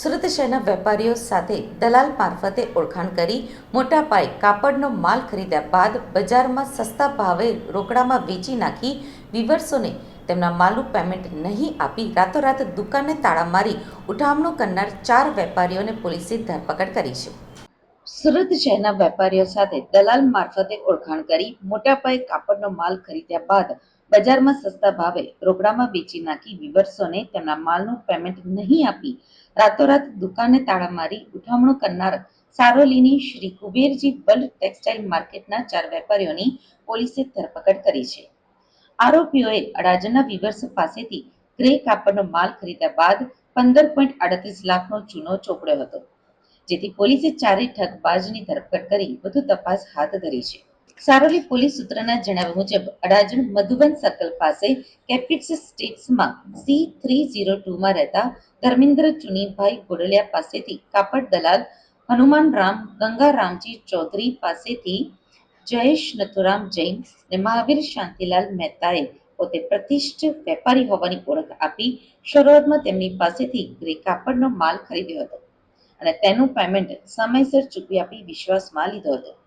સુરત શહેરના વેપારીઓ સાથે દલાલ મારફતે ઓળખાણ કરી મોટા પાયે કાપડનો માલ ખરીદ્યા બાદ બજારમાં સસ્તા ભાવે રોકડામાં વેચી નાખી વિવર્સોને તેમના માલનું પેમેન્ટ નહીં આપી રાતોરાત દુકાને તાળા મારી ઉઠામણું કરનાર ચાર વેપારીઓને પોલીસે ધરપકડ કરી છે. સુરત શહેરના વેપારીઓ સાથે દલાલ મારફતે ઓળખાણ કરી મોટા પાયે કાપડનો માલ ખરીદ્યા બાદ બજારમાં સસ્તા ભાવે રોકડામાં વેચી નાખી વિવર્સોને તેમના માલનું પેમેન્ટ નહીં આપી, રાતોરાત દુકાને તાળા મારી ઉઠામણો કરનાર સારોલીની શ્રી કુબેરજી વર્લ્ડ ટેક્સટાઇલ માર્કેટના ચાર વેપારીઓની પોલીસે ધરપકડ કરી છે. આરોપીઓએ અડાજણના વિવર્સ પાસેથી ગ્રે કાપડનો માલ ખરીદ્યા બાદ પંદર પોઈન્ટ આડત્રીસ લાખનો ચૂનો ચોપડ્યો હતો, જેથી પોલીસે ચારેય ઠગબાજની ધરપકડ કરી વધુ તપાસ હાથ ધરી છે. સારોલી પોલીસ સૂત્રના જણાવ્યા મુજબ, અડાજણ મધુબન સર્કલ પાસે કેપિટ્સ સ્ટેટ્સમાં સી થ્રી ઝીરો ટુમાં રહેતા ધર્મેન્દ્ર ચુનીભાઈ ગોડલિયા પાસેથી કાપડ દલાલ હનુમાન રામ ગંગારામજી ચૌધરી પાસેથી જયેશ નથુરામ જૈન અને મહાવીર શાંતિલાલ મહેતાએ પોતે પ્રતિષ્ઠ વેપારી હોવાની ઓળખ આપી શરૂઆતમાં તેમની પાસેથી ગ્રે કાપડનો માલ ખરીદ્યો હતો અને તેનું પેમેન્ટ સમયસર ચૂકવી આપી વિશ્વાસમાં લીધો હતો.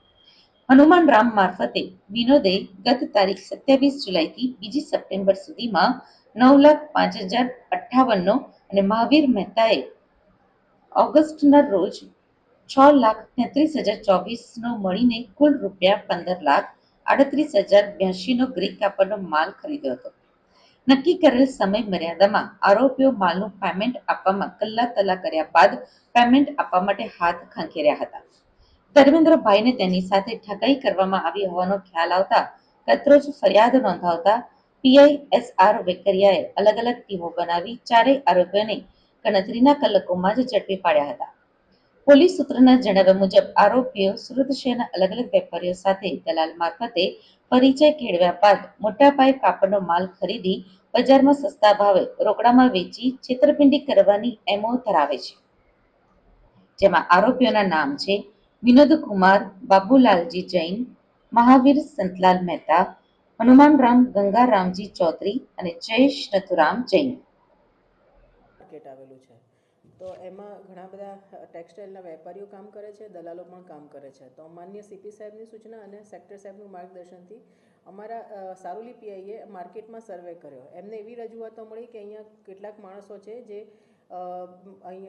હનુમાન રામ મારફતે વિનોદે ગત તારીખ સત્યાવીસ જુલાઈથી બીજી સપ્ટેમ્બર સુધીમાં નવ લાખ પાંચ હજાર અઠ્ઠાવનનો અને મહાવીર મહેતાએ ઓગસ્ટના રોજ છ લાખ તેત્રીસ હજાર ચોવીસનો મળીને કુલ રૂપિયા પંદર લાખ આડત્રીસ હજાર બ્યાસીનો ગ્રીક કાપડનો માલ ખરીદ્યો હતો. નક્કી કરેલ સમય મર્યાદામાં આરોપીઓ માલનું પેમેન્ટ આપવામાં કલ્લા તલા કર્યા બાદ પેમેન્ટ આપવા માટે હાથ ખંખેર્યા હતા. ધર્મેન્દ્રભાઈને તેની સાથે ઠગાઈ કરવામાં આવી હોવાનો ખ્યાલ આવતા કતરોજ ફરિયાદ નોંધાવતા પીઆઈ એસ આર વેકરિયાએ અલગ અલગ ટીમો બનાવી ચારેય આરોપીઓને ગણતરીના કલાકોમાં જ ઝડપી પાડ્યા હતા. પોલીસ સૂત્રના જણાવ્યા મુજબ, આરોપીઓ સુરત શહેરના અલગ અલગ વેપારીઓ સાથે દલાલ મારફતે પરિચય કેળવ્યા બાદ મોટા પાયે કાપડનો માલ ખરીદી બજારમાં સસ્તા ભાવે રોકડામાં વેચી છેતરપિંડી કરવાની એમો ધરાવે છે. જેમાં આરોપીઓના નામ છે વિનોદ કુમાર બાબુલાલજી જૈન, મહાવીર સંતલાલ મહેતા હનુમાન રામ ગંગારામજી ચૌધરી અને જયેશ નથુરામ જૈન. માર્કેટ આવેલું છે. તો એમાં ઘણા બધા ટેક્સટાઇલના વેપારીઓ કામ કરે છે, દલાલો પણ કામ કરે છે. તો માન્ય સીપી સાહેબની સૂચના અને સેક્ટર સાહેબનું માર્ગદર્શનથી અમારા સારોલી પીઆઈએ માર્કેટમાં સર્વે કર્યો. એમને એવી રજૂઆતો મળી કે અહીંયા કેટલાક માણસો છે જે અહીં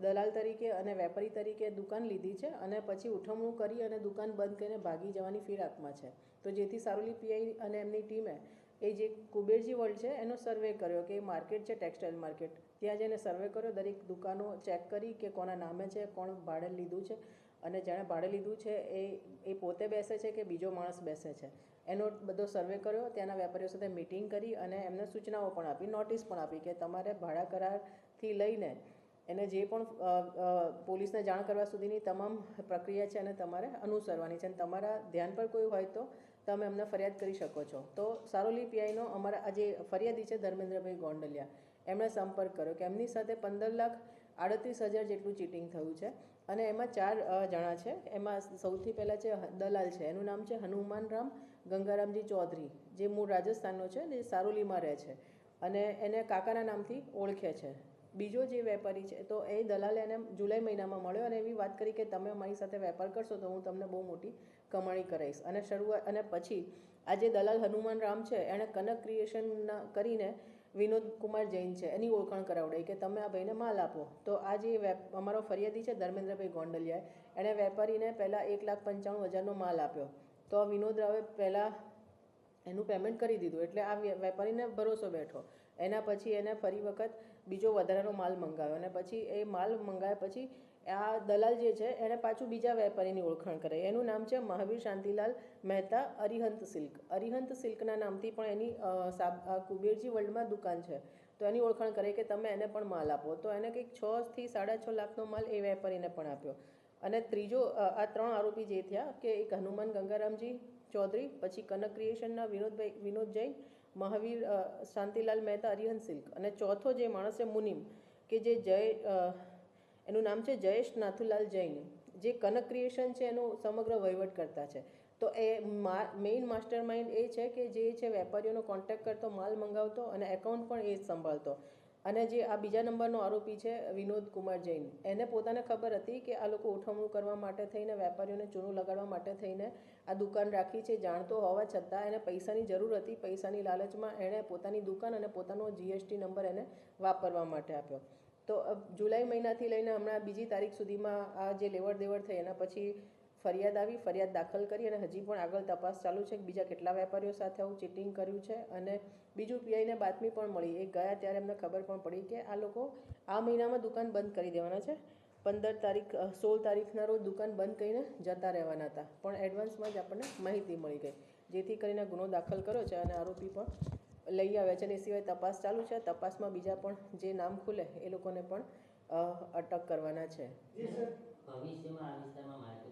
દલાલ તરીકે અને વેપારી તરીકે દુકાન લીધી છે અને પછી ઉઠમણું કરી અને દુકાન બંધ કરીને ભાગી જવાની ફિરાકમાં છે. તો જેથી સારોલી પીઆઈ અને એમની ટીમે એ જે કુબેરજી વર્લ્ડ છે એનો સર્વે કર્યો કે એ માર્કેટ છે, ટેક્સટાઇલ માર્કેટ. ત્યાં જઈને સર્વે કર્યો, દરેક દુકાનો ચેક કરી કે કોના નામે છે, કોણ ભાડે લીધું છે અને જેણે ભાડે લીધું છે એ એ પોતે બેસે છે કે બીજો માણસ બેસે છે. એનો બધો સર્વે કર્યો, ત્યાંના વેપારીઓ સાથે મિટિંગ કરી અને એમને સૂચનાઓ પણ આપી, નોટિસ પણ આપી કે તમારે ભાડા કરારથી લઈને એને જે પણ પોલીસને જાણ કરવા સુધીની તમામ પ્રક્રિયા છે અને તમારે અનુસરવાની છે અને તમારા ધ્યાન પર કોઈ હોય તો તમે અમને ફરિયાદ કરી શકો છો. તો સારોલી પીઆઈનો અમારા આ જે ફરિયાદી છે ધર્મેન્દ્રભાઈ ગોંડલિયા, એમણે સંપર્ક કર્યો કે એમની સાથે પંદર લાખ આડત્રીસ હજાર જેટલું ચીટિંગ થયું છે અને એમાં ચાર જણા છે. એમાં સૌથી પહેલાં છે દલાલ છે. એનું નામ છે હનુમાન રામ ગંગારામજી ચૌધરી, જે મૂળ રાજસ્થાનનો છે જે સારોલીમાં રહે છે અને એને કાકાના નામથી ઓળખે છે. બીજો જે વેપારી છે, તો એ દલાલે એને જુલાઈ મહિનામાં મળ્યો અને એવી વાત કરી કે તમે મારી સાથે વેપાર કરશો તો હું તમને બહુ મોટી કમાણી કરાવીશ. અને શરૂઆત, અને પછી આ જે દલાલ હનુમાન રામ છે, એણે કનક ક્રિએશનના કરીને વિનોદ કુમાર જૈન છે, એની ઓળખાણ કરાવડાવી કે તમે આ ભાઈને માલ આપો. તો આ જે અમારો ફરિયાદી છે ધર્મેન્દ્રભાઈ ગોંડલિયાએ, એણે વેપારીને પહેલાં એક લાખ પંચાણું હજારનો માલ આપ્યો. તો વિનોદ રાવે પહેલાં એનું પેમેન્ટ કરી દીધું. એટલે આ વેપારીને ભરોસો બેઠો. એના પછી એને ફરી વખત બીજો વધારાનો માલ મંગાવ્યો. અને પછી એ માલ મંગાવ્યા પછી આ દલાલ જે છે એણે પાછું બીજા વેપારીની ઓળખાણ કરાઈ. એનું નામ છે મહાવીર શાંતિલાલ મહેતા અરિહંત સિલ્ક. અરિહંત સિલ્કના નામથી પણ એની કુબેરજી વર્લ્ડમાં દુકાન છે. તો એની ઓળખાણ કરે કે તમે એને પણ માલ આપો. તો એને કંઈક છથી સાડા છ લાખનો માલ એ વેપારીને પણ આપ્યો. અને ત્રીજો આ ત્રણ આરોપી જે થયા કે એક હનુમાન ગંગારામજી ચૌધરી, પછી કનક ક્રિએશનના વિનોદભાઈ, વિનોદ જૈન, મહાવીર શાંતિલાલ મહેતા હરિહન સિલ્ક અને ચોથો જે માણસ છે મુનિમ, કે જે જય એનું નામ છે જયેશ નાથુલાલ જૈન, જે કનક ક્રિએશન છે એનું સમગ્ર વહીવટ કરતા છે. તો એ મેઇન માસ્ટર માઇન્ડ એ છે કે જે છે વેપારીઓનો કોન્ટેક્ટ કરતો, માલ મંગાવતો અને એકાઉન્ટ પણ એ જ સંભાળતો. અને જે આ બીજા નંબરનો આરોપી છે, વિનોદ કુમાર જૈન. એને પોતાને ખબર હતી કે આ લોકો ઉઠવણું કરવા માટે થઈને, વેપારીઓને ચૂનું લગાડવા માટે થઈને આ દુકાન રાખી છે, જાણતો હોવા છતાં એને પૈસાની જરૂર હતી. પૈસાની લાલચમાં એણે પોતાની દુકાન અને પોતાનો જીએસટી નંબર એને વાપરવા માટે આપ્યો. તો જુલાઈ મહિનાથી લઈને હમણાં બીજી તારીખ સુધીમાં આ જે લેવડ દેવડ થઈ એના પછી ફરિયાદ આવી, ફરિયાદ દાખલ કરી અને હજી પણ આગળ તપાસ ચાલુ છે કે બીજા કેટલા વેપારીઓ સાથે આવું ચીટિંગ કર્યું છે અને બીજું પીઆઈને બાતમી પણ મળી. એ ગયા ત્યારે એમને ખબર પણ પડી કે આ લોકો આ મહિનામાં દુકાન બંધ કરી દેવાના છે. પંદર તારીખ સોળ તારીખના રોજ દુકાન બંધ કરીને જતા રહેવાના હતા. પણ એડવાન્સમાં જ આપણને માહિતી મળી ગઈ, જેથી કરીને ગુનો દાખલ કર્યો છે અને આરોપી પણ લઈ આવ્યા છે અને એ સિવાય તપાસ ચાલુ છે. તપાસમાં બીજા પણ જે નામ ખુલે એ લોકોને પણ અટક કરવાના છે. ભવિષ્યમાં આ વિસ્તારમાં